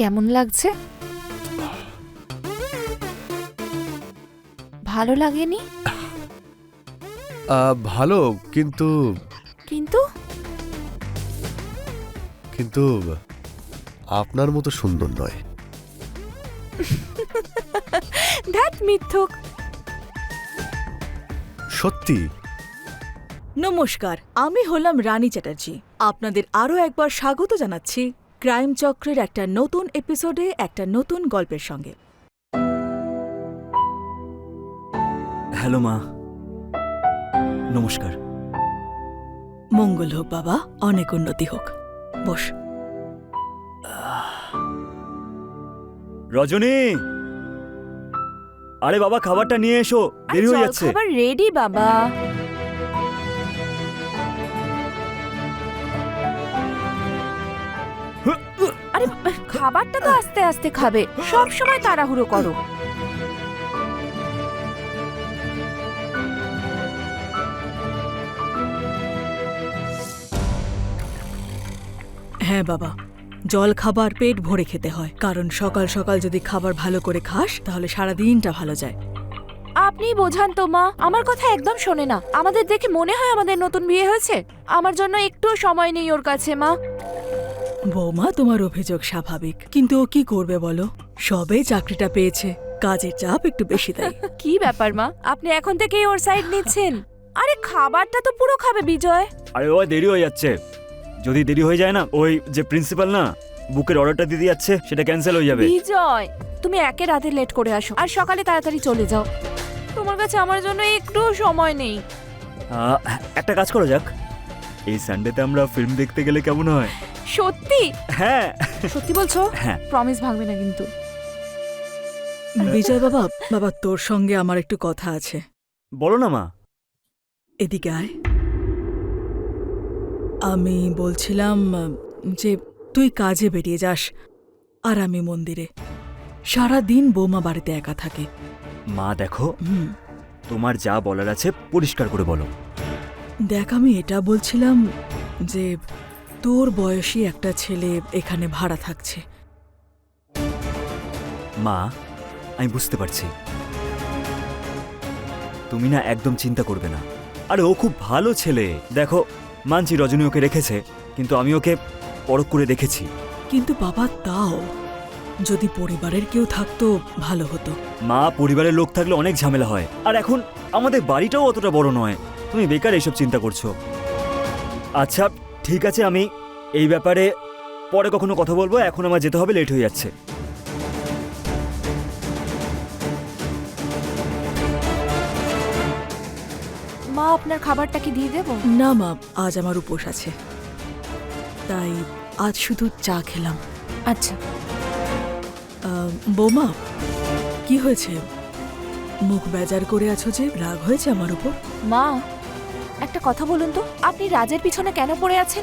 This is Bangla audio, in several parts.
কেমন লাগছে? ভালো লাগেনি? আহ, ভালো কিন্তু কিন্তু? কিন্তু আপনার মতো সুন্দর নয়। ধ্যাত মিথ্যুক। সত্যি? নমস্কার আমি হলাম রানী চ্যাটার্জি। আপনাদের আরও একবার স্বাগত জানাচ্ছি। ক্রাইম চক্রের একটা নতুন এপিসোডে একটা নতুন গল্পের সঙ্গে। হ্যালো মা। নমস্কার। মঙ্গল হোক বাবা অনেক উন্নতি হোক। বস। রজনী! আরে বাবা খাবারটা নিয়ে এসো। দেরি হয়ে যাচ্ছে। খাবার রেডি বাবা। আরে খাবারটা তো আস্তে আস্তে খাবে। সব সময় তাড়াহুড়ো করো। হ্যাঁ বাবা জল খাবার পেট ভরে খেতে হয়। কারণ সকাল সকাল যদি খাবার ভালো করে খাস তাহলে সারা দিনটা ভালো যায়। আপনি বোঝান তো মা। আমার কথা একদম শোনে না। আমাদের দেখে মনে হয় আমাদের নতুন বিয়ে হয়েছে। আমার জন্য একটু সময় নেই ওর কাছে মা। বৌমা তোমার অভিযোগ স্বাভাবিক। কিন্তু ও কি করবে বলো? সবে চাকরিটা পেয়েছে। কাজের চাপ একটু বেশি দেয় কি ব্যাপার মা? আপনি এখন থেকেই ওর সাইড নিচ্ছেন? আরে খাবারটা তো পুরো খাবে বিজয়। আরে ও দেরি হয়ে যাচ্ছে। যদি দেরি হয়ে যায় না ওই যে প্রিন্সিপাল না বুকের অর্ডারটা দিতে যাচ্ছে সেটা ক্যান্সেল হয়ে যাবে। বিজয় তুমি একে রাতে লেট করে আসো। আর সকালে তাড়াতাড়ি চলে যাও। তোমার কাছে আমার জন্য একটু সময় নেই। একটা কাজ করো যাক। এই সানডেতে আমরা ফিল্ম দেখতে গেলে কেমন হয়? সত্যি? হ্যাঁ। সত্যি বলছো? হ্যাঁ। প্রমিস ভাঙবে না কিন্তু। বিজয় বাবা বাবা তোর সঙ্গে আমার একটু কথা আছে। বলো না মা। এদিকে আয়। আমি বলছিলাম যে তুই কাজে বেরিয়ে যাস আর আমি মন্দিরে। সারা দিন বৌমা বাড়িতে একা থাকে। মা দেখো। তোমার যা বলার আছে পরিষ্কার করে বলো। দেখ আমি এটা বলছিলাম যে তোর বয়সী একটা ছেলে এখানে ভাড়া থাকছে। মা আমি বুঝতে পারছি। তুমি না একদম চিন্তা করবে না। আরে ও খুব ভালো ছেলে। দেখো মানছি রজনী ওকে রেখেছে কিন্তু আমি ওকে পরখ করে দেখেছি। কিন্তু বাবা তাও। যদি পরিবারের কেউ থাকতো ভালো হতো। মা পরিবারের লোক থাকলে অনেক ঝামেলা হয়। আর এখন আমাদের বাড়িটাও অতটা বড় নয়। তুমি বেকার এইসব চিন্তা করছ। আচ্ছা ঠিক আছে আমি এই ব্যাপারে পরে কখনো কথা বলব এখন আমার যেতে হবে লেট হয়ে যাচ্ছে। মা আপনার খাবারটা কি দিয়ে দেবো? না মা আজ আমার উপোস আছে। তাই আজ শুধু চা খেলাম। আচ্ছা। বৌমা কি হয়েছে? মুখ বেজার করে আছো যে রাগ হয়েছে আমার উপর? মা একটা কথা বলুন তো আপনি রাজের পিছনে কেন পড়ে আছেন?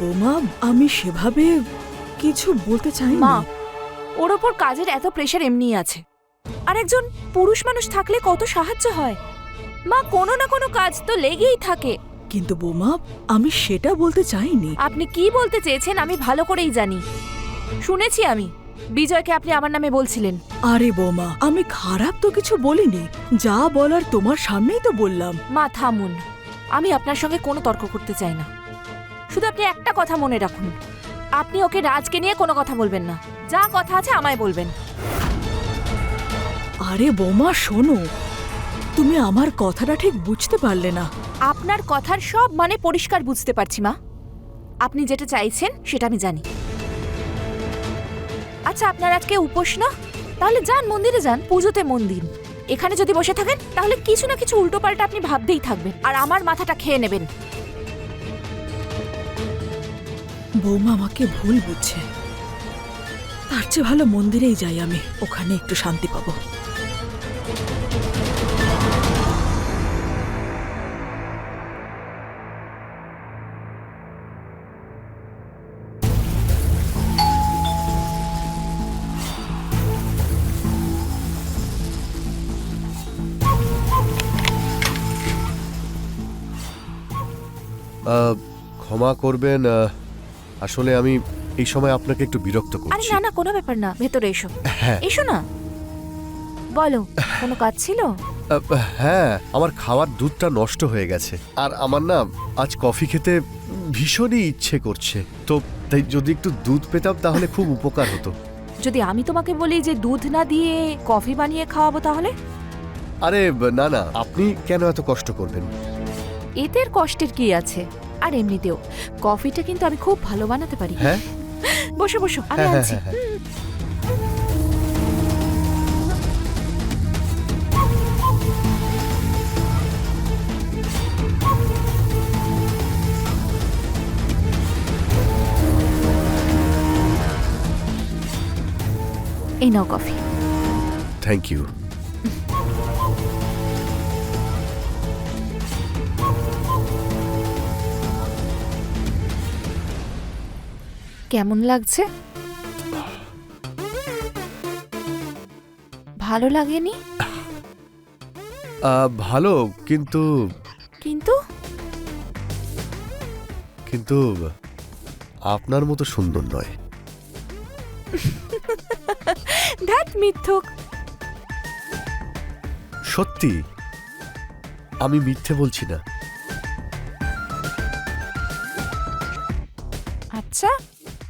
বোমা আমি সেভাবে কিছু বলতে চাই মা ওর ওপর কাজের এত প্রেশার এমনি আছে। আর একজন পুরুষ মানুষ থাকলে কত সাহায্য হয়। মা কোনো না কোনো কাজ তো লেগেই থাকে। কিন্তু বোমা আমি সেটা বলতে চাইনি। আপনি কি বলতে চেয়েছেন আমি ভালো করেই জানি। শুনেছি আমি। বিজয়কে আপনি আমার নামে বলছিলেন। আরে বোমা আমি খারাপ তো কিছু বলিনি। যা বলার তোমার সামনেই তো বললাম। মা থামুন। আমি আপনার সঙ্গে কোনো তর্ক করতে চাই না। শুধু আপনি একটা কথা মনে রাখুন। আপনি ওকে রাজকে নিয়ে কোনো কথা বলবেন না। যা কথা আছে আমায় বলবেন। আরে বোমা শোনো। তুমি আমার কথাটা ঠিক বুঝতে পারলে না। আপনার কথার সব মানে পরিষ্কার বুঝতে পারছি মা। আপনি যেটা চাইছেন সেটা আমি জানি। আচ্ছা আপনার আজকে উপোস না? তাহলে যান মন্দিরে যান। পুজোতে মন দিন। এখানে যদি বসে থাকেন, তাহলে কিছু না কিছু উল্টোপাল্টা আপনি ভাবতেই থাকবেন। আর আমার মাথাটা খেয়ে নেবেন। বৌমা আমাকে ভুল বুঝছে। তার চেয়ে ভালো মন্দিরেই যাই আমি। ওখানে একটু শান্তি পাবো। ক্ষমা করবেন আসলে আমি এই সময় আপনাকে একটু বিরক্ত আরে করছি। না না কোনো ব্যাপার না ভেতরে এসো। হ্যাঁ। এসো না। বলো কোনো কাজ ছিল? আহ, হ্যাঁ আমার খাওয়ার দুধটা নষ্ট হয়ে গেছে। আর আমার না আজ কফি খেতে ভীষণই ইচ্ছে করছে। তো তাই যদি একটু দুধ পেতাম তাহলে খুব উপকার হতো। যদি আমি তোমাকে বলি যে দুধ না দিয়ে কফি বানিয়ে খাওয়াবো তাহলে? আরে না না আপনি কেন এত কষ্ট করবেন? এতে আর কষ্টের কি আছে? আর এমনিতেও কফিটা কিন্তু আমি খুব ভালো বানাতে পারি। হ্যাঁ? বসো বসো আমি হ্যাঁ আনছি। হ্যাঁ হ্যাঁ। এই নাও কফি। থ্যাংক ইউ কেমন লাগছে? ভালো লাগেনি? ভালো কিন্তু কিন্তু? কিন্তু আপনার মতো সুন্দর নয়। ধ্যাত মিথ্যুক। সত্যি আমি মিথ্যে বলছি না। আচ্ছা।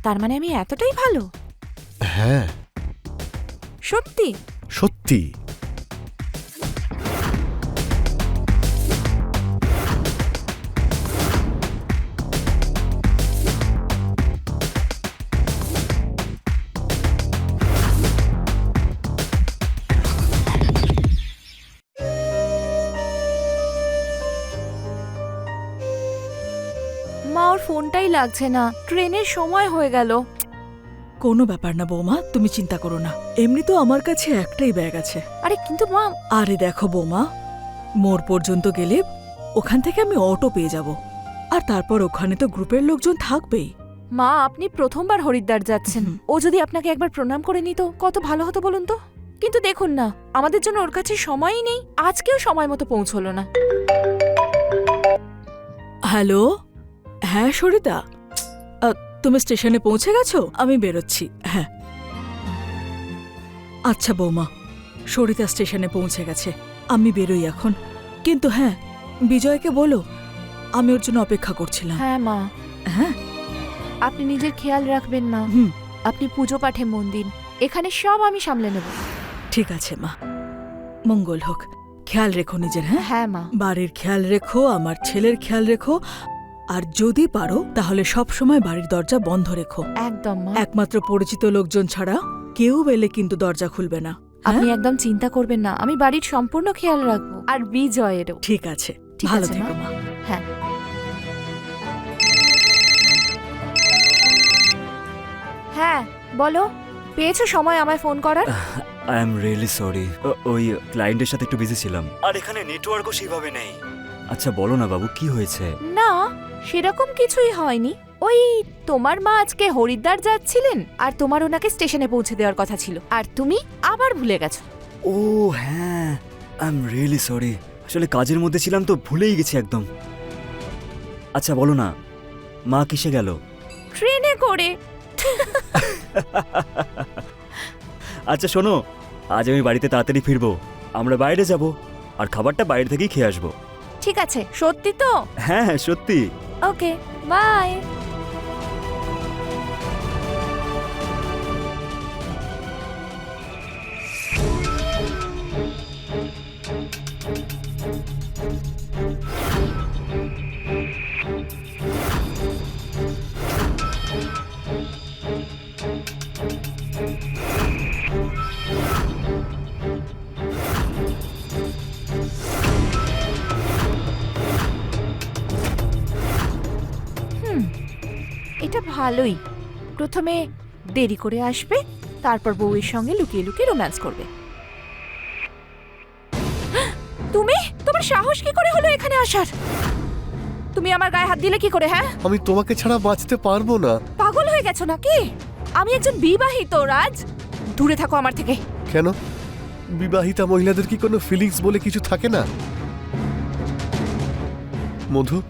তার মানে আমি এতটাই ভালো? হ্যাঁ। সত্যি? সত্যি। মা ওর ফোনটাই লাগছে না। ট্রেনের সময় হয়ে গেল। কোনো ব্যাপার না বৌমা তুমি চিন্তা করো না। এমনি তো আমার কাছে একটাই ব্যাগ আছে। আরে কিন্তু মা আরে দেখো বৌমা মোর পর্যন্ত গেলে ওখান থেকে আমি অটো পেয়ে যাব। আর তারপর ওখানে তো গ্রুপের লোকজন থাকবেই। মা আপনি প্রথমবার হরিদ্বার যাচ্ছেন। ও যদি আপনাকে একবার প্রণাম করে নিত কত ভালো হতো বলুন তো? কিন্তু দেখুন না আমাদের জন্য ওর কাছে সময়ই নেই। আজকেও সময় মতো পৌঁছলো না। হ্যালো? হ্যাঁ সরিতা। তুমি স্টেশনে পৌঁছে গেছো? আমি বেরোচ্ছি। হ্যাঁ। আচ্ছা বৌমা সরিতা স্টেশনে পৌঁছে গেছে। আমি বেরোই এখন। কিন্তু হ্যাঁ বিজয়কে বলো আমি ওর জন্য অপেক্ষা করছিলাম। হ্যাঁ মা। হ্যাঁ? আপনি নিজের খেয়াল রাখবেন মা। হুম। আপনি পুজো পাঠে মন দিন। এখানে সব আমি সামলে নেব। ঠিক আছে মা। মঙ্গল হোক। খেয়াল রেখো নিজের হ্যাঁ? হ্যাঁ মা। বাড়ির খেয়াল রেখো আমার ছেলের খেয়াল রেখো আর যদি পারো তাহলে সব সময় বাড়ির দরজা বন্ধ রেখো। একদম মা। একমাত্র পরিচিত লোকজন ছাড়া কেউ এলে কিন্তু দরজা খুলবে না। আপনি হ্যাঁ? একদম চিন্তা করবেন না আমি বাড়ির সম্পূর্ণ খেয়াল রাখব আর বিজয়েরও। ঠিক আছে। ঠিক ভালো আছে, মা। থেকো মা। হ্যাঁ। হ্যাঁ বলো পেয়েছ সময় আমায় ফোন করার? আই এম রিয়েলি সরি ওই ক্লায়েন্টের সাথে একটু বিজি ছিলাম। আর এখানে নেটওয়ার্কও সেভাবে নেই। আচ্ছা বলো না বাবু কি হয়েছে? না সেরকম কিছুই হয়নি। ওই তোমার মা আজকে হরিদ্বার যাচ্ছিলেন আর তোমার ওনাকে স্টেশনে পৌঁছে দেওয়ার কথা ছিল। আর তুমি আবার ভুলে গেছো। ও হ্যাঁ আই এম রিয়েলি সরি আসলে কাজের মধ্যে ছিলাম তো ভুলেই গেছি একদম। আচ্ছা বলো না মা কিসে গেল? ট্রেনে করে। আচ্ছা শোনো আজ আমি বাড়িতে তাড়াতাড়ি ফিরবো। আমরা বাইরে যাব আর খাবারটা বাইরে থেকেই খেয়ে আসব। ঠিক আছে সত্যি তো? হ্যাঁ হ্যাঁ সত্যি। ওকে বাই ভালোই। প্রথমে দেরি করে আসবে তারপর বউয়ের সঙ্গে লুকিয়ে লুকিয়ে রোম্যান্স করবে। তুমি? তোমার সাহস কি করে হলো এখানে আসার? তুমি আমার গায়ে হাত দিলে কি করে হ্যাঁ? আমি তোমাকে ছাড়া বাঁচতে পারব না। পাগল হয়ে গেছো নাকি? আমি একজন বিবাহিত রাজ। দূরে থাকো আমার থেকে। কেন? বিবাহিতা মহিলাদের কি কোনো ফিলিংস বলে কিছু থাকে না? মধু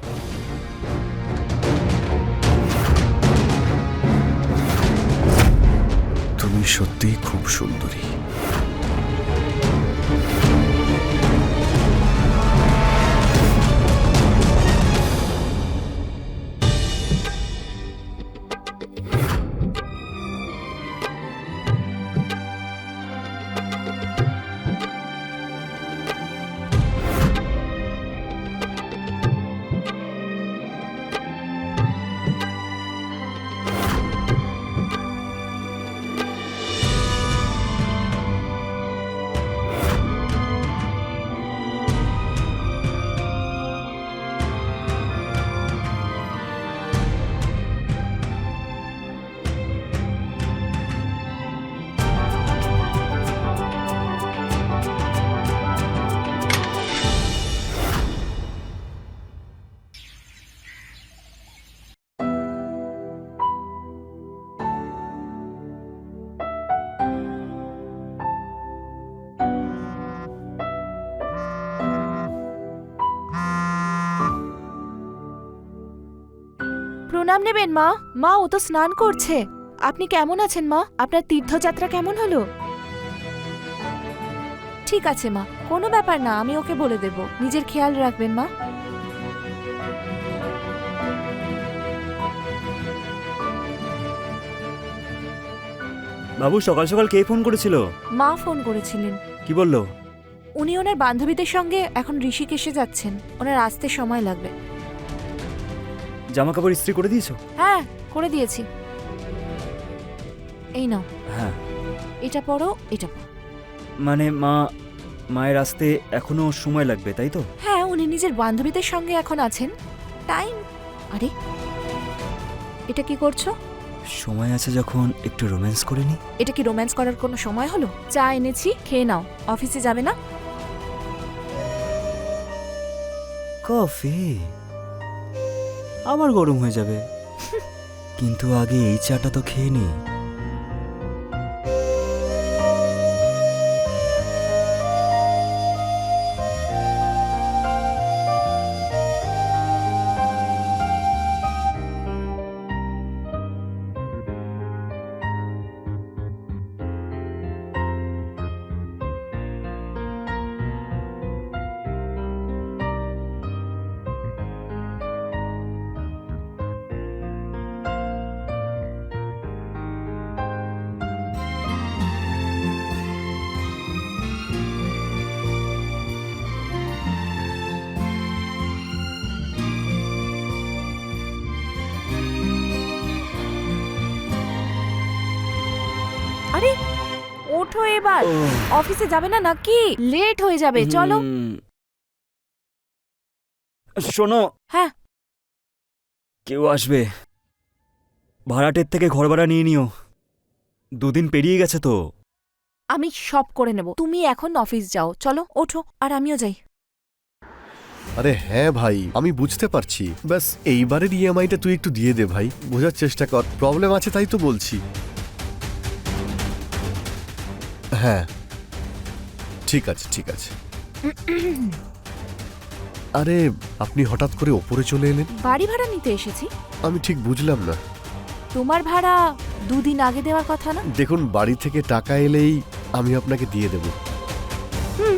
সত্যিই খুব সুন্দরী। প্রণাম নেবেন মা। মা ও তো স্নান করছে। আপনি কেমন আছেন মা? আপনার তীর্থযাত্রা কেমন হলো? ঠিক আছে মা। কোনো ব্যাপার না আমি ওকে বলে দেব। নিজের খেয়াল রাখবেন মা। বাবু সকাল সকাল কে ফোন করেছিল? মা ফোন করেছিলেন। কি বলল? উনি ওনার বান্ধবীদের সঙ্গে এখন ঋষিকেশে যাচ্ছেন। ওনার আসতে সময় লাগবে। জামা কাপড় ইস্ত্রি করে দিয়েছ? হ্যাঁ করে দিয়েছি। এই নাও। হ্যাঁ। এটা পরো এটা পড়ো মানে মা মায়ের আসতে এখনও সময় লাগবে তাই তো? হ্যাঁ উনি নিজের বান্ধবীদের সঙ্গে এখন আছেন। টাইম আরে এটা কি করছ? সময় আছে যখন একটু রোম্যান্স করে নি। এটা কি রোম্যান্স করার কোনো সময় হলো? চা এনেছি খেয়ে নাও। অফিসে যাবে না? কফি? আবার গরম হয়ে যাবে। কিন্তু আগে এই চাটা তো খেয়ে নি। ওঠো এবার। অফিসে যাবে না নাকি? লেট হয়ে যাবে চলো। শোনো। হ্যাঁ। কেউ আসবে। ভাড়াটের থেকে ঘর ভাড়া নিয়ে নিও। দুদিন পেরিয়ে গেছে তো। আমি সব করে নেব। তুমি এখন অফিস যাও। চলো ওঠো আর আমিও যাই। আরে হ্যাঁ ভাই আমি বুঝতে পারছি। ব্যাস এইবারের ইএমআইটা তুই একটু দিয়ে দে ভাই। বোঝার চেষ্টা কর। প্রবলেম আছে তাই তো বলছি। হ্যাঁ। ঠিক আছে ঠিক আছে। আরে আপনি হঠাৎ করে ওপরে চলে এলেন? বাড়ি ভাড়া নিতে এসেছি। আমি ঠিক বুঝলাম না। তোমার ভাড়া দুদিন আগে দেওয়ার কথা না? দেখুন বাড়ি থেকে টাকা এলেই আমি আপনাকে দিয়ে দেব। হুম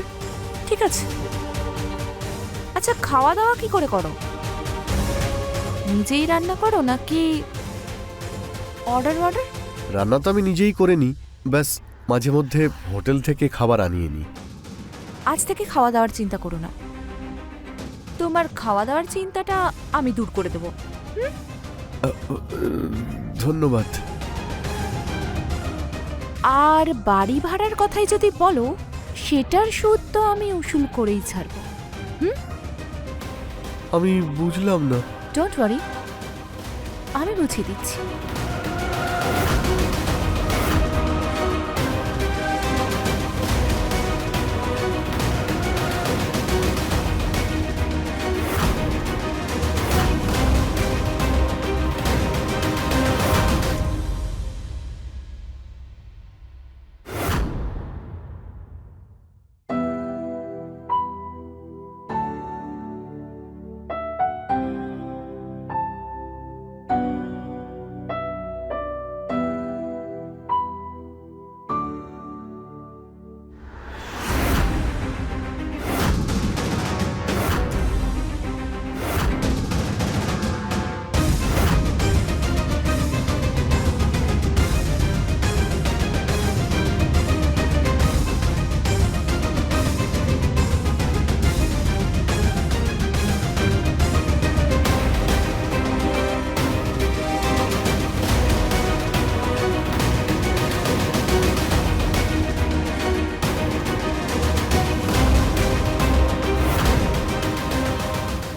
ঠিক আছে। আচ্ছা খাওয়া দাওয়া কি করে করো? নিজেই রান্না করো নাকি অর্ডার অর্ডার রান্না তো আমি নিজেই করে নিই। ব্যাস মাঝে মধ্যে হোটেল থেকে খাবার আনিয়ে নিই। আজ থেকে খাওয়া দাওয়ার চিন্তা করো না। তোমার খাওয়া দাওয়ার চিন্তাটা আমি দূর করে দেবো। ধন্যবাদ। আর বাড়ি ভাড়ার কথাই যদি বলো সেটার সুদ তো আমি উসুল করেই ছাড়বো। আমি বুঝলাম না। ডোন্ট ওয়ারি আমি বুঝিয়ে দিচ্ছি।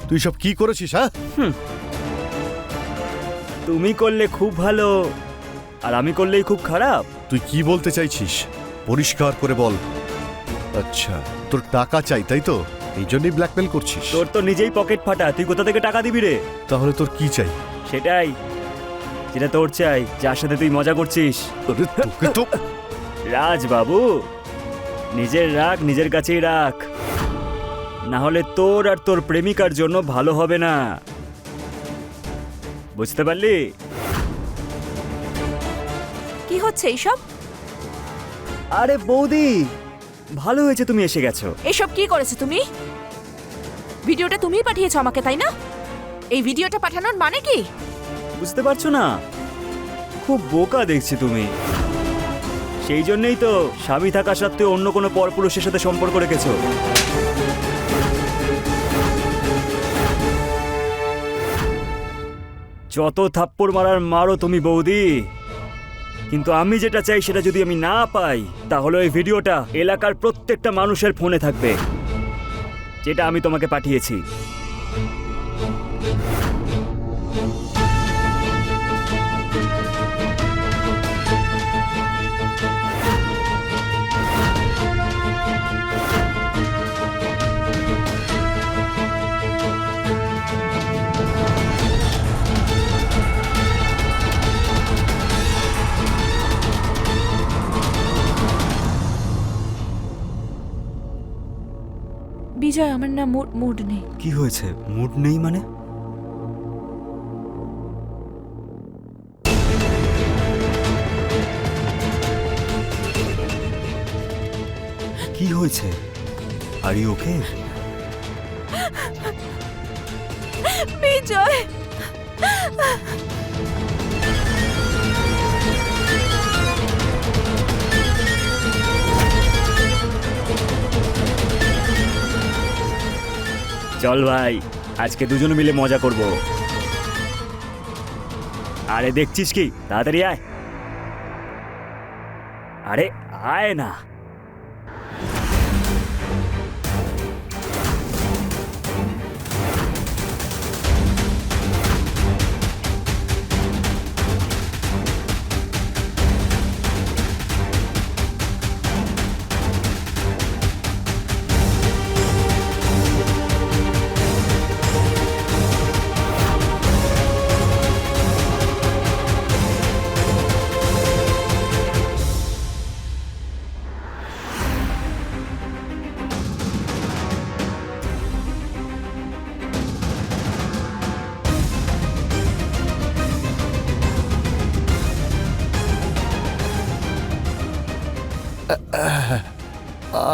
তুই সব কি করেছিস হ্যাঁ? তুমি করলে খুব ভালো আর আমি করলেই খুব খারাপ। তুই কি বলতে চাইছিস? পরিষ্কার করে বল। আচ্ছা তোর টাকা চাই তাই তো? এই জন্যই ব্ল্যাকমেল করছিস। তোর তো নিজেই পকেট ফাটা তুই কোথা থেকে টাকা দিবি রে? তাহলে তোর কি চাই? সেটাই যেটা তোর চাই যার সাথে তুই মজা করছিস। রাজ বাবু নিজের রাখ নিজের কাছেই রাখ। না হলে তোর আর তোর প্রেমিকার জন্য ভালো হবে না। বুঝতে পারলি? কি হচ্ছে এইসব? আরে বৌদি ভালো হয়েছে তুমি এসে গেছো। এসব কি করেছ তুমি? ভিডিওটা তুমিই পাঠিয়েছো আমাকে তাই না? এই ভিডিওটা পাঠানোর মানে কি? বুঝতে পারছ না? খুব বোকা দেখছি তুমি। সেই জন্যই তো স্বামী থাকা সত্ত্বেও অন্য কোনো পরপুরুষের সাথে সম্পর্ক রেখেছো। যত থাপ্পড় মারার মারো তুমি বৌদি। কিন্তু আমি যেটা চাই সেটা যদি আমি না পাই, তাহলে ওই ভিডিওটা এলাকার প্রত্যেকটা মানুষের ফোনে থাকবে, যেটা আমি তোমাকে পাঠিয়েছি। বিজয় আমার না মুড মুড নেই। কি হয়েছে? মুড নেই মানে? কি হয়েছে? Are you okay Bijoy! চল ভাই, আজকে দুজন মিলে মজা করব। আরে দেখছিস কি? তাড়াতাড়ি আয়। আরে আয় না।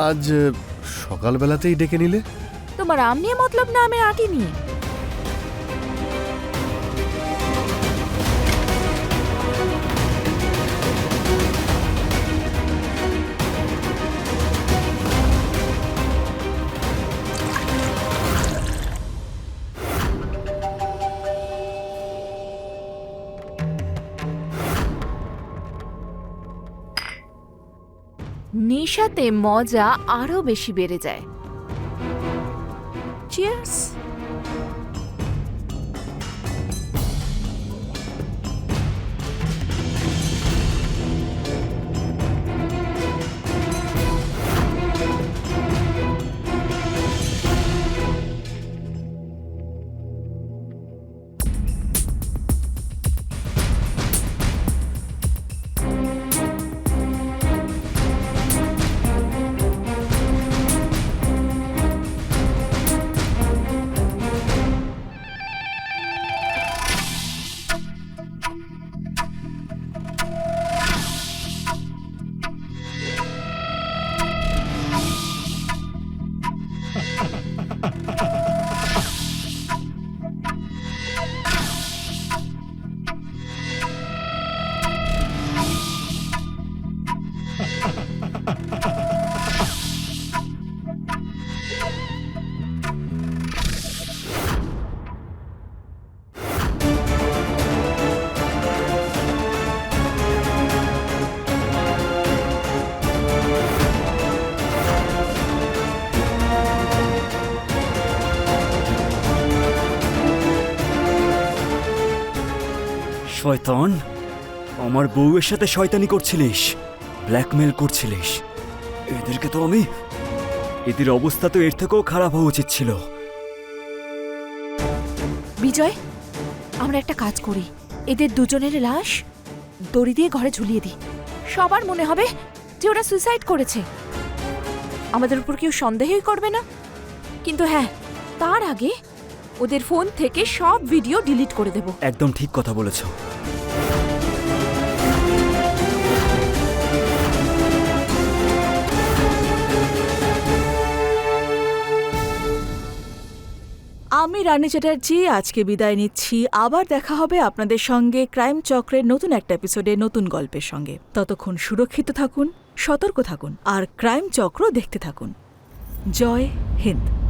আজ সকালবেলাতেই ডেকে নিলে? তোমার আম নিয়ে মতলব না আমি আটি নিয়ে? নেশাতে মজা আরও বেশি বেড়ে যায়। চিয়ার্স শয়তান? আমার বউয়ের সাথে শয়তানি করছিলিস ব্ল্যাকমেল করছিলিস। এদেরকে তো আমি এদের অবস্থা তো এর থেকেও খারাপ হওয়া উচিত ছিল। বিজয় আমরা একটা কাজ করি। এদের দুজনের লাশ দড়ি দিয়ে ঘরে ঝুলিয়ে দিই। সবার মনে হবে যে ওরা সুইসাইড করেছে। আমাদের উপর কেউ সন্দেহই করবে না। কিন্তু হ্যাঁ তার আগে ওদের ফোন থেকে সব ভিডিও ডিলিট করে দেব। একদম ঠিক কথা বলেছ। আমি রানী চ্যাটার্জি, আজকে বিদায় নিচ্ছি। আবার দেখা হবে আপনাদের সঙ্গে ক্রাইম চক্রের নতুন একটা এপিসোডে নতুন গল্পের সঙ্গে। ততক্ষণ সুরক্ষিত থাকুন, সতর্ক থাকুন, আর ক্রাইম চক্র দেখতে থাকুন। জয় হিন্দ।